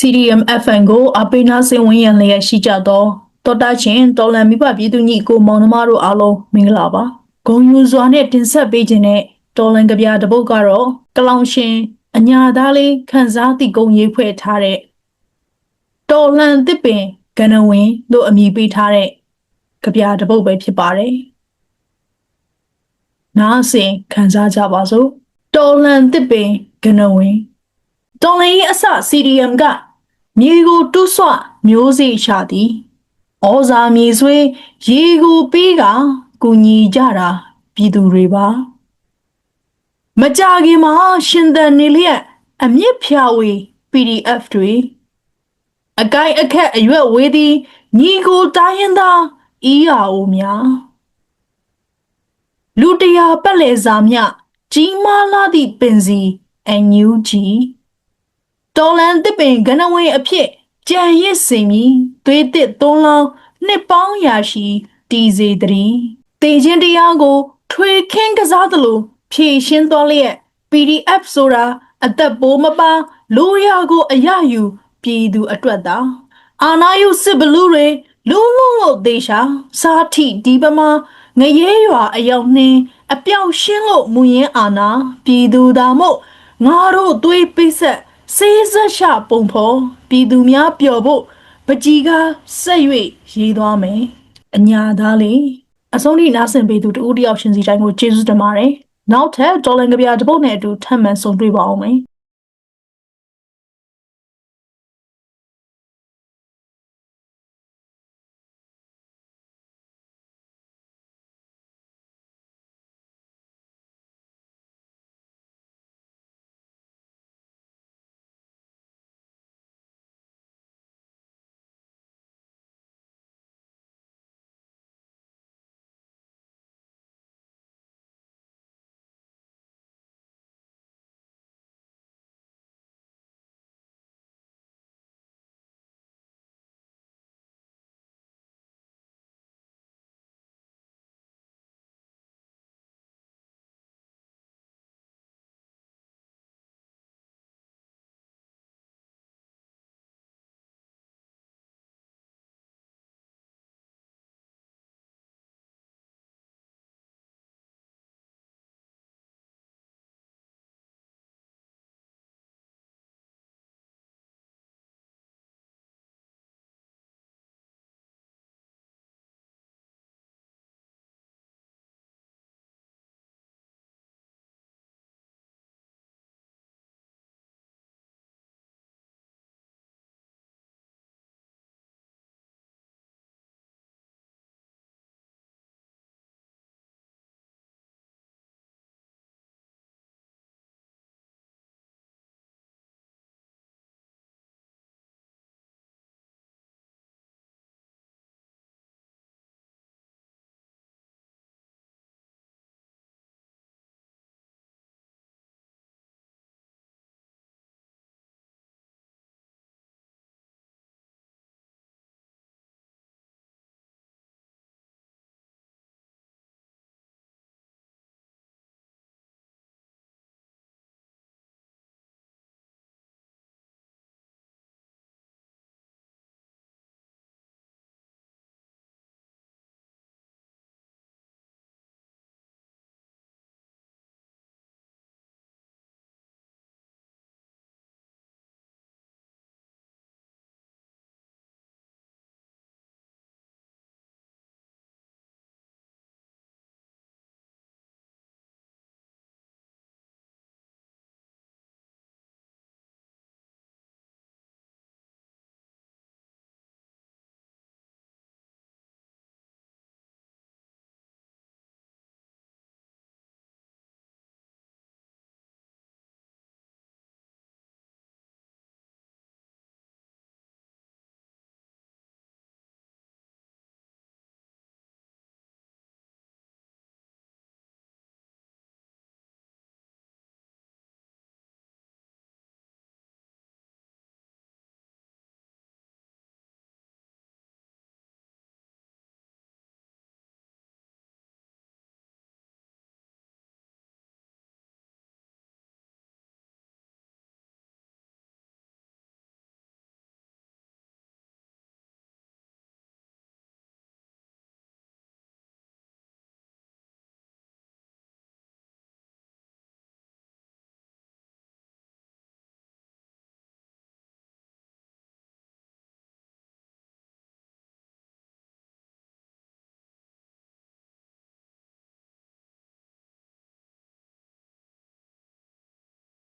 CDM FN ကိုအပိနာစင်ဝင်ရန်လျက်ရှိကြသောတော်တာချင်းတော်လန်မိဘပြည်သူညီကိုမောင်နှမတို့အားလုံးမင်္ဂလာပါဂုံယူစွာနဲ့တင်ဆက်ပေးခြင်းနဲ့တော်လန်ကဗျာတစ်ပုဒ်ကတော့ကလောင်ရှင်အညာသားလေးခန်းစားတိကုံရေးဖွဲ့ထားတဲ့တော်လန်တစ်ပင်ကနဝင်တို့အမည်ပေးထားတဲ့ကဗျာတစ်ပုဒ်ပဲဖြစ်ပါတယ်နားဆင်ခန်းစားကြပါစို့တော်လန်တစ်ပင်ကနဝင်တော်လည်းအစ CDM က မြေကိုတွဆွမျိုးစေ့ရှာသည်ဩဇာမြေဆွေးရေကိုပေးကကူညီကြတာပြည်သူတွေပါမကြခင်မှာရှင်သန်နေလျက်အမြင့်ဖြာဝေ PDF တွေအကိုင်အခက်အရွက်ဝေးသည်ညီကိုတိုင်းရင်သာ ERO များလူတရာပတ်လေစာမြကြီးမားလာသည့်ပင်စီ NUG တော်လန်တစ်ပင်ကနဝေအဖြစ်ကြံရစ်စင်မီသွေးတစ်သုံးလောင်းနှစ်ပေါင်းရာရှိတီစေတည်းတေခြင်းတရားကို ထွေခင်းကစားသလိုဖြည့်ရှင်းသွားလျက် PDF ဆိုတာအသက်ပိုးမပါလူရကိုအရယူပြည်သူအတွက်သာအာနာယုစစ်ဘလူးတွေလူလုံးလို့သေချာစားထိဒီပမာငရဲရွာအယောက်နှင်းအပြောက်ရှင်းလို့မူရင်းအာနာပြည်သူသာမို့ငါတို့သွေးပိတ်ဆက် စေးဆက်ရှပုံဖော်ပြည်သူများပျော်ဖို့ပကြီးကားဆက်၍ရေးသွားမယ်အညာသားလေးအဆုံးထိနားဆင်ပေးသူတူတယောက်ရှင်စီတိုင်းကိုကျေးဇူးတင်ပါတယ်နောက်ထပ်ဒေါ်လန်ကဗျာတစ်ပုတ်နဲ့အတူထပ်မံဆုံတွေ့ပါအောင်မယ်